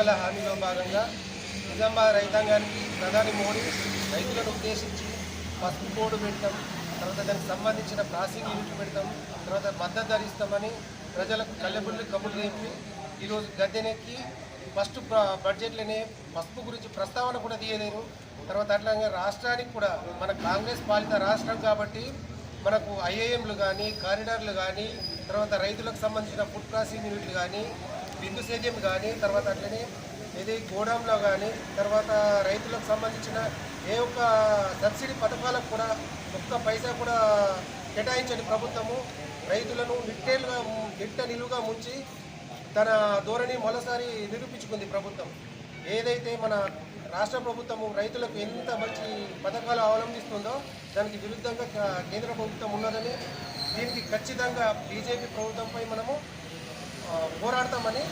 ఎన్నికల హామీలో భాగంగా నిజామాబాద్ రైతాంగానికి ప్రధాని మోడీ రైతులను ఉద్దేశించి పసుపు బోర్డు పెట్టడం తర్వాత దానికి సంబంధించిన ప్రాసింగ్ యూనిట్లు పెడతాం తర్వాత మద్దతు ధరిస్తామని ప్రజలకు కళ్ళబుల్లి కబుర్లు చెప్పి ఈరోజు గద్దెనెక్కి ఫస్ట్ బడ్జెట్లోనే పసుపు గురించి ప్రస్తావన కూడా తీయలేరు. తర్వాత అట్లాగే రాష్ట్రానికి కూడా మన కాంగ్రెస్ పాలిత రాష్ట్రం కాబట్టి మనకు ఐఏఎంలు కానీ కారిడార్లు కానీ తర్వాత రైతులకు సంబంధించిన ఫుడ్ ప్రాసెసింగ్ యూనిట్లు కానీ బిందు సేద్యం కానీ తర్వాత అట్లనే ఇది గోడంలో కానీ తర్వాత రైతులకు సంబంధించిన ఏ ఒక్క సబ్సిడీ పథకాలకు కూడా ఒక్క పైసా కూడా కేటాయించని ప్రభుత్వము రైతులను నిట్టేలుగా నిట్ట నిలువుగా ముంచి తన ధోరణి మరోసారి నిరూపించుకుంది ప్రభుత్వం. ఏదైతే మన రాష్ట్ర ప్రభుత్వము రైతులకు ఎంత మంచి పథకాలు అవలంబిస్తుందో దానికి విరుద్ధంగా కేంద్ర ప్రభుత్వం ఉన్నదని దీనికి ఖచ్చితంగా బీజేపీ ప్రభుత్వంపై మనము పోరాడతామని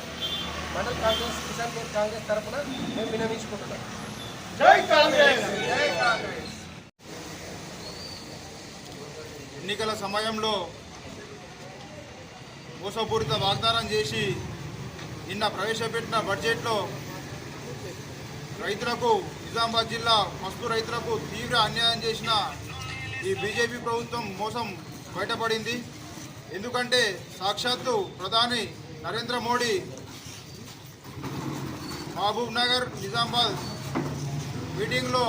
మండల్ కాంగ్రెస్ కిసాన్ కాంగ్రెస్ తరఫున మేము వినమించుకుంటున్నాం జై కాంగ్రెస్! జై కాంగ్రెస్! ఎన్నికల సమయంలో మోసపూరిత వాగ్దానం చేసి నిన్న ప్రవేశపెట్టిన బడ్జెట్లో రైతులకు నిజామాబాద్ జిల్లా మస్తు రైతులకు తీవ్ర అన్యాయం చేసిన ఈ బీజేపీ ప్రభుత్వం మోసం బయటపడింది. ఎందుకంటే సాక్షాత్తు ప్రధాని నరేంద్ర మోడీ మహబూబ్ నగర్ నిజామాబాద్ మీటింగ్లో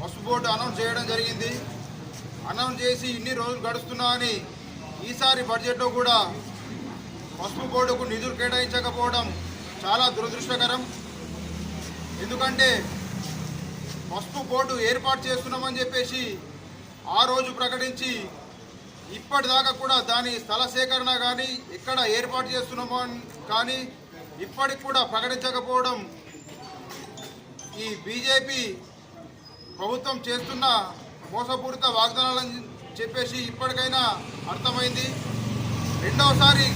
పసుపు బోర్డు అనౌన్స్ చేయడం జరిగింది. అనౌన్స్ చేసి ఇన్ని రోజులు గడుస్తున్నా అని ఈసారి బడ్జెట్లో కూడా పసుపు బోర్డుకు నిధులు కేటాయించకపోవడం చాలా దురదృష్టకరం. ఎందుకంటే పసుపు బోర్డు ఏర్పాటు చేస్తున్నామని చెప్పేసి ఆ రోజు ప్రకటించి ఇప్పటిదాకా కూడా దాని స్థల సేకరణ కానీ ఎక్కడ ఏర్పాటు చేస్తున్నామో అని కానీ ఇప్పటికి కూడా ప్రకటించకపోవడం ఈ బీజేపీ ప్రభుత్వం చేస్తున్న మోసపూరిత వాగ్దానాలని చెప్పేసి ఇప్పటికైనా అర్థమైంది. రెండవసారి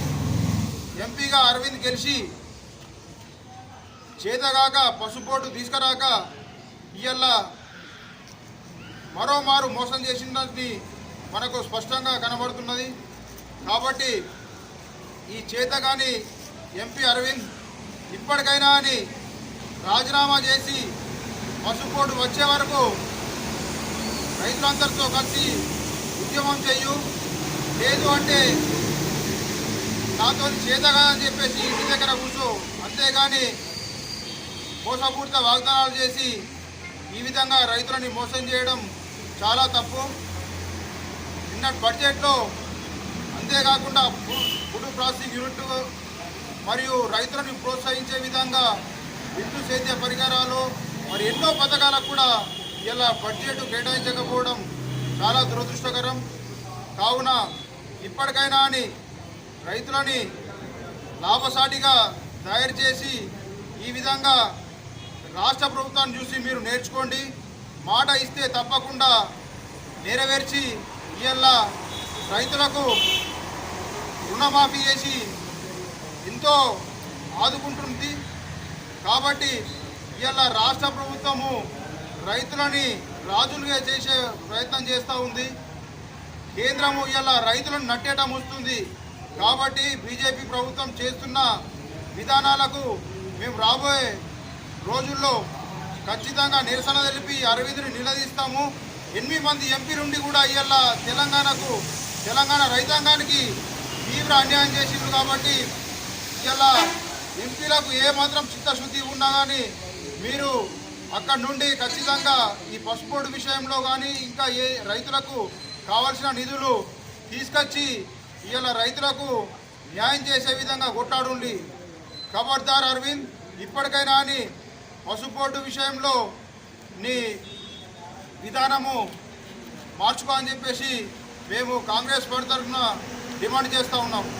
ఎంపీగా అరవింద్ గెలిచి చేతగాక పసుపోటు తీసుకురాక ఇవాళ మరోమారు మోసం చేసిందని మనకు స్పష్టంగా కనబడుతున్నది. కాబట్టి ఈ చేతగాని ఎంపీ అరవింద్ ఇప్పటికైనా అని రాజీనామా చేసి పసుపోటు వచ్చే వరకు రైతులందరితో కలిసి ఉద్యమం చెయ్యు లేదు అంటే నాతో చేతగా అని చెప్పేసి ఇంటి దగ్గర కూర్చో. అంతేగాని మోసపూరిత వాగ్దానాలు చేసి ఈ విధంగా రైతులని మోసం చేయడం చాలా తప్పు. నిన్న బడ్జెట్లో అంతేకాకుండా ఫుడ్ ఫుడ్ ప్రాసెసింగ్ యూనిట్ మరియు రైతులను ప్రోత్సహించే విధంగా విద్యుత్ సేద్య పరికరాలు మరి ఎన్నో పథకాలకు కూడా ఇలా బడ్జెట్ కేటాయించకపోవడం చాలా దురదృష్టకరం. కావున ఇప్పటికైనా అని రైతులని లాభసాటిగా తయారు చేసి ఈ విధంగా రాష్ట్ర ప్రభుత్వాన్ని చూసి మీరు నేర్చుకోండి. మాట ఇస్తే తప్పకుండా నెరవేర్చి ఇవాళ రైతులకు రుణమాఫీ చేసి ఎంతో ఆదుకుంటుంది. కాబట్టి ఇవాళ రాష్ట్ర ప్రభుత్వము రైతులని రాజులుగా చేసే ప్రయత్నం చేస్తూ ఉంది. కేంద్రము ఇవాళ రైతులను నట్టేటం వస్తుంది. కాబట్టి బీజేపీ ప్రభుత్వం చేస్తున్న విధానాలకు మేము రాబోయే రోజుల్లో ఖచ్చితంగా నిరసన తెలిపి అరవింద్ని నిలదీస్తాము. ఎనిమిది మంది ఎంపీ నుండి కూడా ఇవాళ తెలంగాణకు తెలంగాణ రైతాంగానికి తీవ్ర అన్యాయం చేసిండ్రు కాబట్టి ఇలా ఎంపీలకు ఏ మాత్రం చిత్తశుద్ధి ఉన్నా కానీ మీరు అక్కడ నుండి ఖచ్చితంగా ఈ పసుపోర్టు విషయంలో కానీ ఇంకా ఏ రైతులకు కావాల్సిన నిధులు తీసుకొచ్చి ఇవాళ రైతులకు న్యాయం చేసే విధంగా కొట్టాడుండి. ఖబర్దార్ అరవింద్ ఇప్పటికైనా అని పసుపోటు విషయంలో నీ విధానము మార్చుకో అని చెప్పేసి మేము కాంగ్రెస్ పార్టీ తరఫున డిమాండ్ చేస్తూ ఉన్నాము